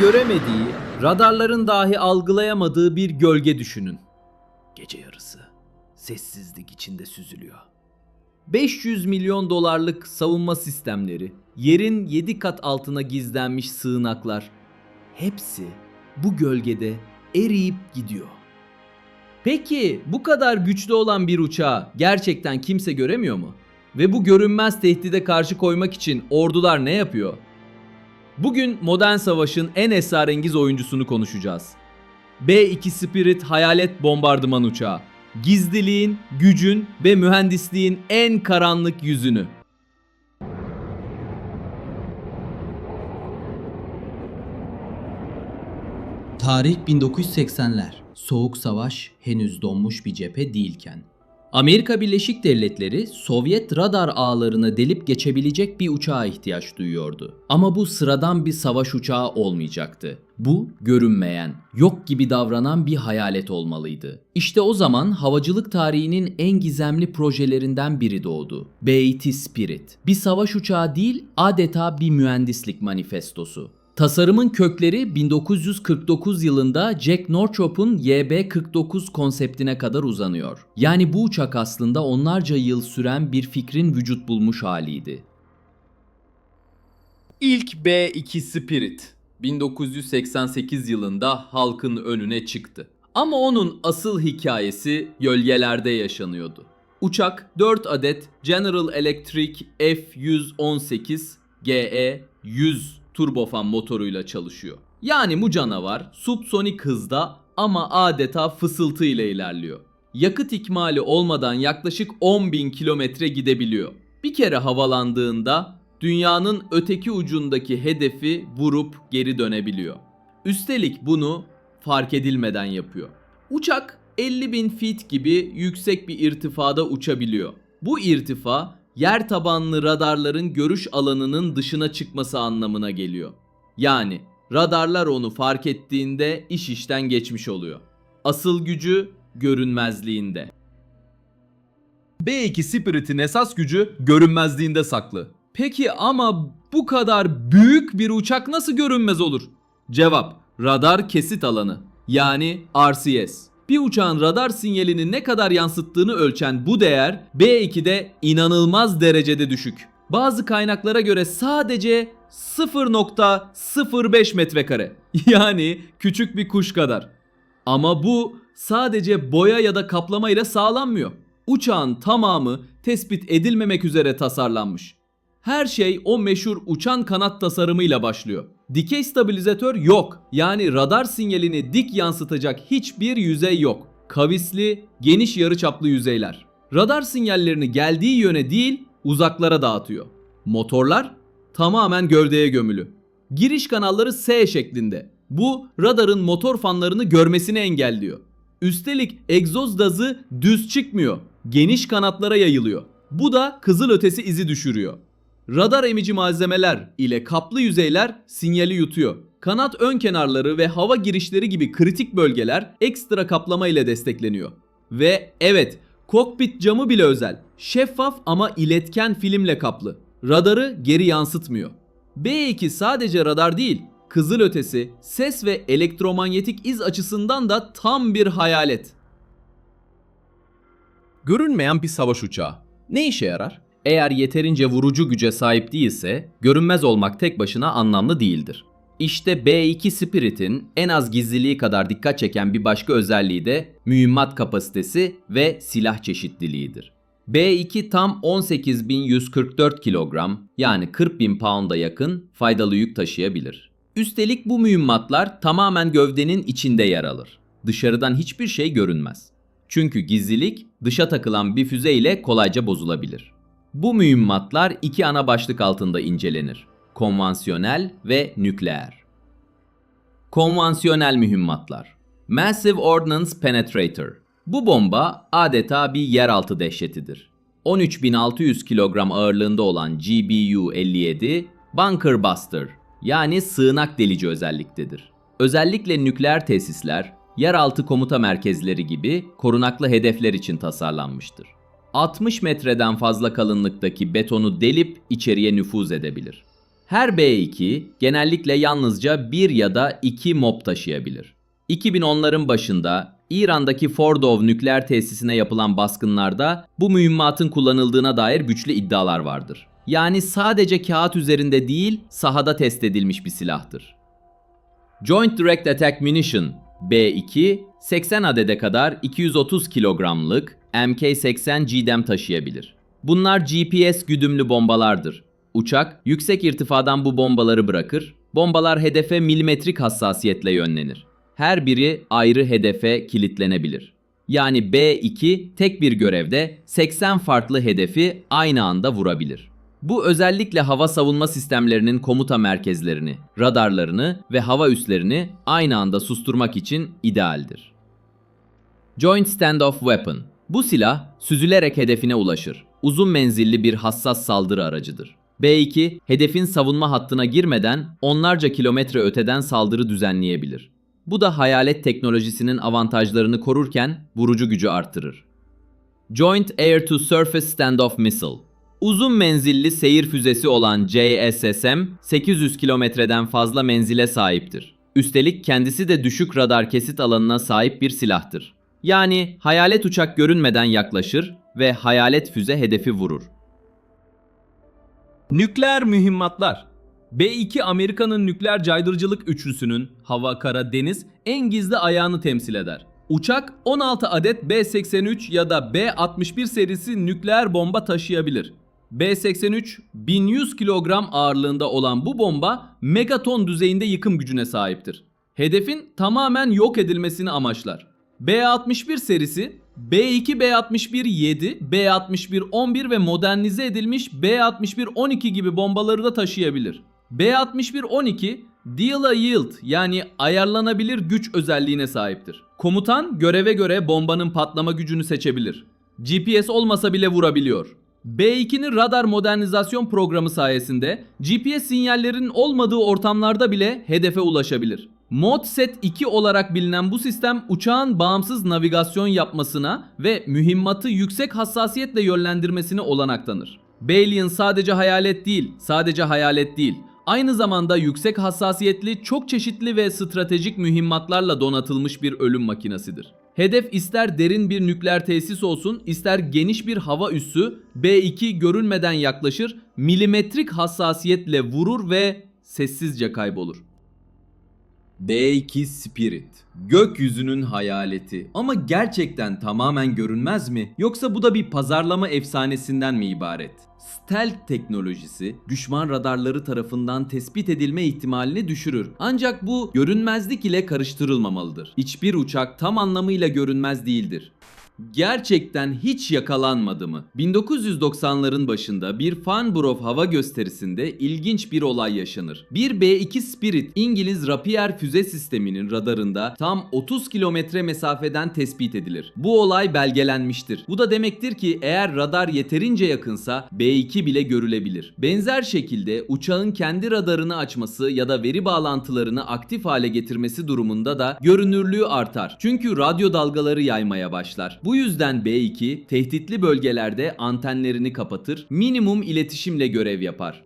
Göremediği, radarların dahi algılayamadığı bir gölge düşünün. Gece yarısı sessizlik içinde süzülüyor. 500 milyon dolarlık savunma sistemleri, yerin 7 kat altına gizlenmiş sığınaklar. Hepsi bu gölgede eriyip gidiyor. Peki bu kadar güçlü olan bir uçağı gerçekten kimse göremiyor mu? Ve bu görünmez tehdide karşı koymak için ordular ne yapıyor? Bugün modern savaşın en esrarengiz oyuncusunu konuşacağız. B-2 Spirit hayalet bombardıman uçağı. Gizliliğin, gücün ve mühendisliğin en karanlık yüzünü. Tarih 1980'ler. Soğuk savaş henüz donmuş bir cephe değilken. Amerika Birleşik Devletleri Sovyet radar ağlarını delip geçebilecek bir uçağa ihtiyaç duyuyordu. Ama bu sıradan bir savaş uçağı olmayacaktı. Bu görünmeyen, yok gibi davranan bir hayalet olmalıydı. İşte o zaman havacılık tarihinin en gizemli projelerinden biri doğdu. B-2 Spirit. Bir savaş uçağı değil, adeta bir mühendislik manifestosu. Tasarımın kökleri 1949 yılında Jack Northrop'un YB-49 konseptine kadar uzanıyor. Yani bu uçak aslında onlarca yıl süren bir fikrin vücut bulmuş haliydi. İlk B-2 Spirit 1988 yılında halkın önüne çıktı. Ama onun asıl hikayesi gölgelerde yaşanıyordu. Uçak 4 adet General Electric F-118 GE-100 turbofan motoruyla çalışıyor. Yani bu canavar subsonik hızda ama adeta fısıltı ile ilerliyor. Yakıt ikmali olmadan yaklaşık 10.000 kilometre gidebiliyor. Bir kere havalandığında dünyanın öteki ucundaki hedefi vurup geri dönebiliyor. Üstelik bunu fark edilmeden yapıyor. Uçak 50 bin feet gibi yüksek bir irtifada uçabiliyor. Bu irtifa yer tabanlı radarların görüş alanının dışına çıkması anlamına geliyor. Yani radarlar onu fark ettiğinde iş işten geçmiş oluyor. Asıl gücü görünmezliğinde. B2 Spirit'in esas gücü görünmezliğinde saklı. Peki ama bu kadar büyük bir uçak nasıl görünmez olur? Cevap: radar kesit alanı yani RCS. Bir uçağın radar sinyalini ne kadar yansıttığını ölçen bu değer B2'de inanılmaz derecede düşük. Bazı kaynaklara göre sadece 0.05 metrekare. Yani küçük bir kuş kadar. Ama bu sadece boya ya da kaplama ile sağlanmıyor. Uçağın tamamı tespit edilmemek üzere tasarlanmış. Her şey o meşhur uçan kanat tasarımıyla başlıyor. Dikey stabilizatör yok. Yani radar sinyalini dik yansıtacak hiçbir yüzey yok. Kavisli, geniş yarıçaplı yüzeyler. Radar sinyallerini geldiği yöne değil, uzaklara dağıtıyor. Motorlar tamamen gövdeye gömülü. Giriş kanalları S şeklinde. Bu radarın motor fanlarını görmesini engelliyor. Üstelik egzoz gazı düz çıkmıyor. Geniş kanatlara yayılıyor. Bu da kızılötesi izi düşürüyor. Radar emici malzemeler ile kaplı yüzeyler sinyali yutuyor. Kanat ön kenarları ve hava girişleri gibi kritik bölgeler ekstra kaplama ile destekleniyor. Ve evet, kokpit camı bile özel. Şeffaf ama iletken filmle kaplı. Radarı geri yansıtmıyor. B2 sadece radar değil, kızılötesi, ses ve elektromanyetik iz açısından da tam bir hayalet. Görünmeyen bir savaş uçağı. Ne işe yarar? Eğer yeterince vurucu güce sahip değilse, görünmez olmak tek başına anlamlı değildir. İşte B2 Spirit'in en az gizliliği kadar dikkat çeken bir başka özelliği de mühimmat kapasitesi ve silah çeşitliliğidir. B2 tam 18.144 kilogram yani 40.000 pound'a yakın faydalı yük taşıyabilir. Üstelik bu mühimmatlar tamamen gövdenin içinde yer alır. Dışarıdan hiçbir şey görünmez. Çünkü gizlilik dışa takılan bir füze ile kolayca bozulabilir. Bu mühimmatlar iki ana başlık altında incelenir. Konvansiyonel ve nükleer. Konvansiyonel mühimmatlar. Massive Ordnance Penetrator. Bu bomba adeta bir yeraltı dehşetidir. 13.600 kilogram ağırlığında olan GBU-57 Bunker Buster yani sığınak delici özelliktedir. Özellikle nükleer tesisler, yeraltı komuta merkezleri gibi korunaklı hedefler için tasarlanmıştır. 60 metreden fazla kalınlıktaki betonu delip içeriye nüfuz edebilir. Her B2 genellikle yalnızca bir ya da iki mob taşıyabilir. 2010'ların başında İran'daki Fordov nükleer tesisine yapılan baskınlarda bu mühimmatın kullanıldığına dair güçlü iddialar vardır. Yani sadece kağıt üzerinde değil, sahada test edilmiş bir silahtır. Joint Direct Attack Munition B2 80 adede kadar 230 kilogramlık MK-80 GDAM taşıyabilir. Bunlar GPS güdümlü bombalardır. Uçak yüksek irtifadan bu bombaları bırakır. Bombalar hedefe milimetrik hassasiyetle yönlenir. Her biri ayrı hedefe kilitlenebilir. Yani B2 tek bir görevde 80 farklı hedefi aynı anda vurabilir. Bu özellikle hava savunma sistemlerinin komuta merkezlerini, radarlarını ve hava üslerini aynı anda susturmak için idealdir. Joint Standoff Weapon. Bu silah süzülerek hedefine ulaşır. Uzun menzilli bir hassas saldırı aracıdır. B2, hedefin savunma hattına girmeden onlarca kilometre öteden saldırı düzenleyebilir. Bu da hayalet teknolojisinin avantajlarını korurken vurucu gücü artırır. Joint Air to Surface Standoff Missile. Uzun menzilli seyir füzesi olan JSSM 800 kilometreden fazla menzile sahiptir. Üstelik kendisi de düşük radar kesit alanına sahip bir silahtır. Yani hayalet uçak görünmeden yaklaşır ve hayalet füze hedefi vurur. Nükleer mühimmatlar. B2 Amerika'nın nükleer caydırıcılık üçlüsünün hava, kara, deniz en gizli ayağını temsil eder. Uçak 16 adet B-83 ya da B-61 serisi nükleer bomba taşıyabilir. B-83 1100 kilogram ağırlığında olan bu bomba megaton düzeyinde yıkım gücüne sahiptir. Hedefin tamamen yok edilmesini amaçlar. B-61 serisi B2 B-61 7, B-61 11 ve modernize edilmiş B-61 12 gibi bombaları da taşıyabilir. B-61 12 Deal a Yield yani ayarlanabilir güç özelliğine sahiptir. Komutan göreve göre bombanın patlama gücünü seçebilir. GPS olmasa bile vurabiliyor. B2'nin radar modernizasyon programı sayesinde GPS sinyallerinin olmadığı ortamlarda bile hedefe ulaşabilir. Modset 2 olarak bilinen bu sistem uçağın bağımsız navigasyon yapmasına ve mühimmatı yüksek hassasiyetle yönlendirmesine olanak tanır. Balian sadece hayalet değil, sadece hayalet değil. Aynı zamanda yüksek hassasiyetli, çok çeşitli ve stratejik mühimmatlarla donatılmış bir ölüm makinesidir. Hedef ister derin bir nükleer tesis olsun, ister geniş bir hava üssü, B2 görülmeden yaklaşır, milimetrik hassasiyetle vurur ve sessizce kaybolur. B2 Spirit. Gökyüzünün hayaleti. Ama gerçekten tamamen görünmez mi? Yoksa bu da bir pazarlama efsanesinden mi ibaret? Stealth teknolojisi düşman radarları tarafından tespit edilme ihtimalini düşürür. Ancak bu görünmezlik ile karıştırılmamalıdır. Hiçbir uçak tam anlamıyla görünmez değildir. Gerçekten hiç yakalanmadı mı? 1990'ların başında bir Farnborough hava gösterisinde ilginç bir olay yaşanır. Bir B-2 Spirit İngiliz Rapier füze sisteminin radarında tam 30 kilometre mesafeden tespit edilir. Bu olay belgelenmiştir. Bu da demektir ki eğer radar yeterince yakınsa B-2 bile görülebilir. Benzer şekilde uçağın kendi radarını açması ya da veri bağlantılarını aktif hale getirmesi durumunda da görünürlüğü artar. Çünkü radyo dalgaları yaymaya başlar. Bu yüzden B2 tehditli bölgelerde antenlerini kapatır, minimum iletişimle görev yapar.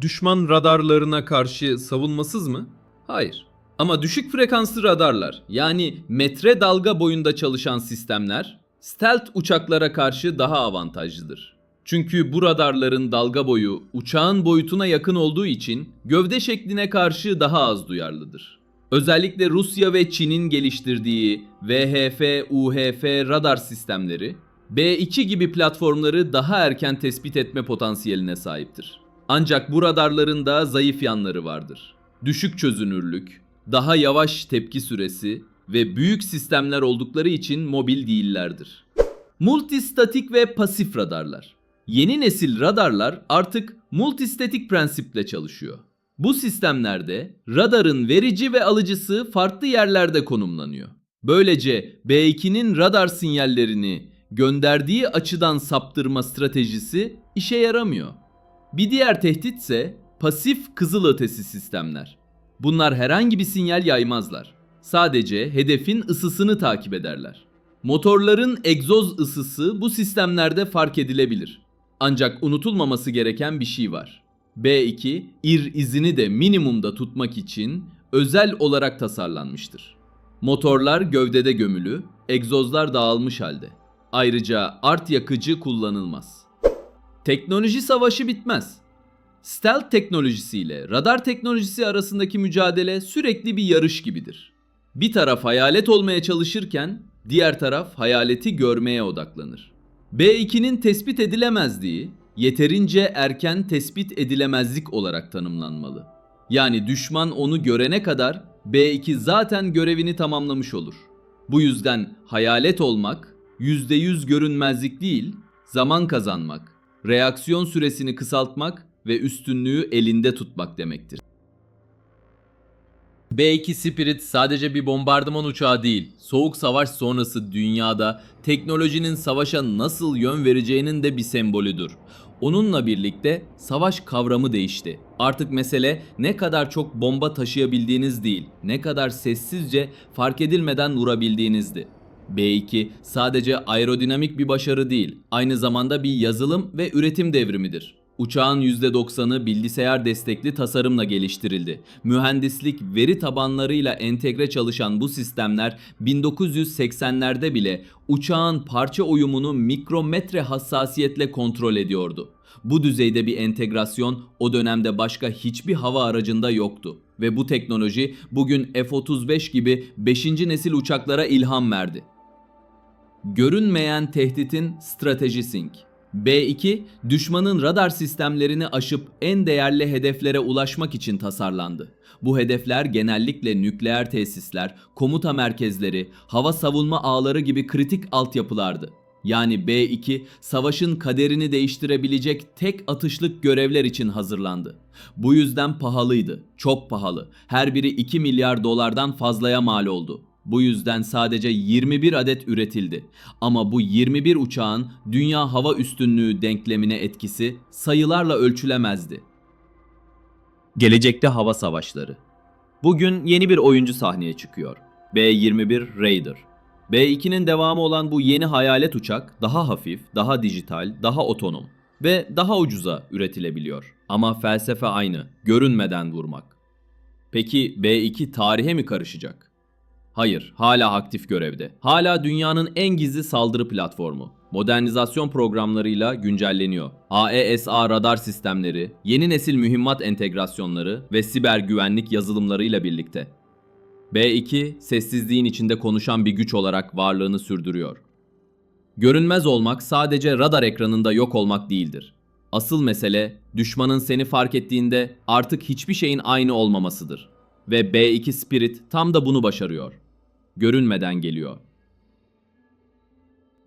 Düşman radarlarına karşı savunmasız mı? Hayır. Ama düşük frekanslı radarlar yani metre dalga boyunda çalışan sistemler stealth uçaklara karşı daha avantajlıdır. Çünkü bu radarların dalga boyu uçağın boyutuna yakın olduğu için gövde şekline karşı daha az duyarlıdır. Özellikle Rusya ve Çin'in geliştirdiği VHF, UHF radar sistemleri B2 gibi platformları daha erken tespit etme potansiyeline sahiptir. Ancak bu radarların da zayıf yanları vardır. Düşük çözünürlük, daha yavaş tepki süresi ve büyük sistemler oldukları için mobil değillerdir. Multistatik ve pasif radarlar. Yeni nesil radarlar artık multistatik prensiple çalışıyor. Bu sistemlerde radarın verici ve alıcısı farklı yerlerde konumlanıyor. Böylece B2'nin radar sinyallerini gönderdiği açıdan saptırma stratejisi işe yaramıyor. Bir diğer tehdit ise pasif kızılötesi sistemler. Bunlar herhangi bir sinyal yaymazlar. Sadece hedefin ısısını takip ederler. Motorların egzoz ısısı bu sistemlerde fark edilebilir. Ancak unutulmaması gereken bir şey var. B2 ir izini de minimumda tutmak için özel olarak tasarlanmıştır. Motorlar gövdede gömülü, egzozlar dağılmış halde. Ayrıca art yakıcı kullanılmaz. Teknoloji savaşı bitmez. Stealth teknolojisiyle radar teknolojisi arasındaki mücadele sürekli bir yarış gibidir. Bir taraf hayalet olmaya çalışırken diğer taraf hayaleti görmeye odaklanır. B2'nin tespit edilemezliği yeterince erken tespit edilemezlik olarak tanımlanmalı. Yani düşman onu görene kadar B2 zaten görevini tamamlamış olur. Bu yüzden hayalet olmak %100 görünmezlik değil, zaman kazanmak, reaksiyon süresini kısaltmak ve üstünlüğü elinde tutmak demektir. B2 Spirit sadece bir bombardıman uçağı değil, soğuk savaş sonrası dünyada teknolojinin savaşa nasıl yön vereceğinin de bir sembolüdür. Onunla birlikte savaş kavramı değişti. Artık mesele ne kadar çok bomba taşıyabildiğiniz değil, ne kadar sessizce fark edilmeden vurabildiğinizdi. B2 sadece aerodinamik bir başarı değil, aynı zamanda bir yazılım ve üretim devrimidir. Uçağın %90'ı bilgisayar destekli tasarımla geliştirildi. Mühendislik veri tabanlarıyla entegre çalışan bu sistemler 1980'lerde bile uçağın parça uyumunu mikrometre hassasiyetle kontrol ediyordu. Bu düzeyde bir entegrasyon o dönemde başka hiçbir hava aracında yoktu ve bu teknoloji bugün F-35 gibi 5. nesil uçaklara ilham verdi. Görünmeyen tehditin strateji sync. B2, düşmanın radar sistemlerini aşıp en değerli hedeflere ulaşmak için tasarlandı. Bu hedefler genellikle nükleer tesisler, komuta merkezleri, hava savunma ağları gibi kritik altyapılardı. Yani B2 savaşın kaderini değiştirebilecek tek atışlık görevler için hazırlandı. Bu yüzden pahalıydı, çok pahalı. Her biri 2 milyar dolardan fazlaya mal oldu. Bu yüzden sadece 21 adet üretildi. Ama bu 21 uçağın dünya hava üstünlüğü denklemine etkisi sayılarla ölçülemezdi. Gelecekte hava savaşları. Bugün yeni bir oyuncu sahneye çıkıyor. B-21 Raider. B-2'nin devamı olan bu yeni hayalet uçak daha hafif, daha dijital, daha otonom ve daha ucuza üretilebiliyor. Ama felsefe aynı. Görünmeden vurmak. Peki B2 tarihe mi karışacak? Hayır, hala aktif görevde. Hala dünyanın en gizli saldırı platformu. Modernizasyon programlarıyla güncelleniyor. AESA radar sistemleri, yeni nesil mühimmat entegrasyonları ve siber güvenlik yazılımlarıyla birlikte. B2, sessizliğin içinde konuşan bir güç olarak varlığını sürdürüyor. Görünmez olmak sadece radar ekranında yok olmak değildir. Asıl mesele düşmanın seni fark ettiğinde artık hiçbir şeyin aynı olmamasıdır. Ve B2 Spirit tam da bunu başarıyor. Görünmeden geliyor.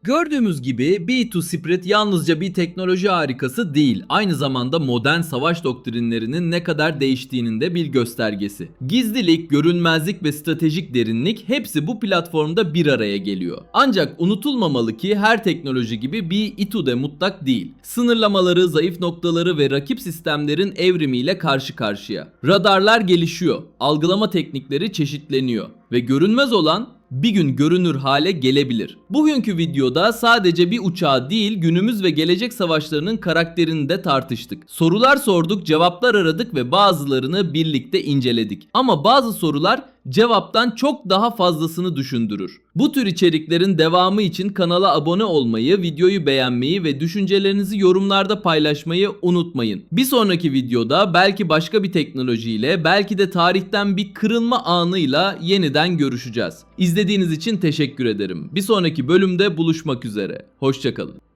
Gördüğümüz gibi B2 Spirit yalnızca bir teknoloji harikası değil, aynı zamanda modern savaş doktrinlerinin ne kadar değiştiğinin de bir göstergesi. Gizlilik, görünmezlik ve stratejik derinlik hepsi bu platformda bir araya geliyor. Ancak unutulmamalı ki her teknoloji gibi bir İTÜ de mutlak değil. Sınırlamaları, zayıf noktaları ve rakip sistemlerin evrimiyle karşı karşıya. Radarlar gelişiyor, algılama teknikleri çeşitleniyor ve görünmez olan bir gün görünür hale gelebilir. Bugünkü videoda sadece bir uçağı değil günümüz ve gelecek savaşlarının karakterini de tartıştık. Sorular sorduk, cevaplar aradık ve bazılarını birlikte inceledik. Ama bazı sorular cevaptan çok daha fazlasını düşündürür. Bu tür içeriklerin devamı için kanala abone olmayı, videoyu beğenmeyi ve düşüncelerinizi yorumlarda paylaşmayı unutmayın. Bir sonraki videoda belki başka bir teknolojiyle, belki de tarihten bir kırılma anıyla yeniden görüşeceğiz. İzlediğiniz için teşekkür ederim. Bir sonraki bölümde buluşmak üzere. Hoşçakalın.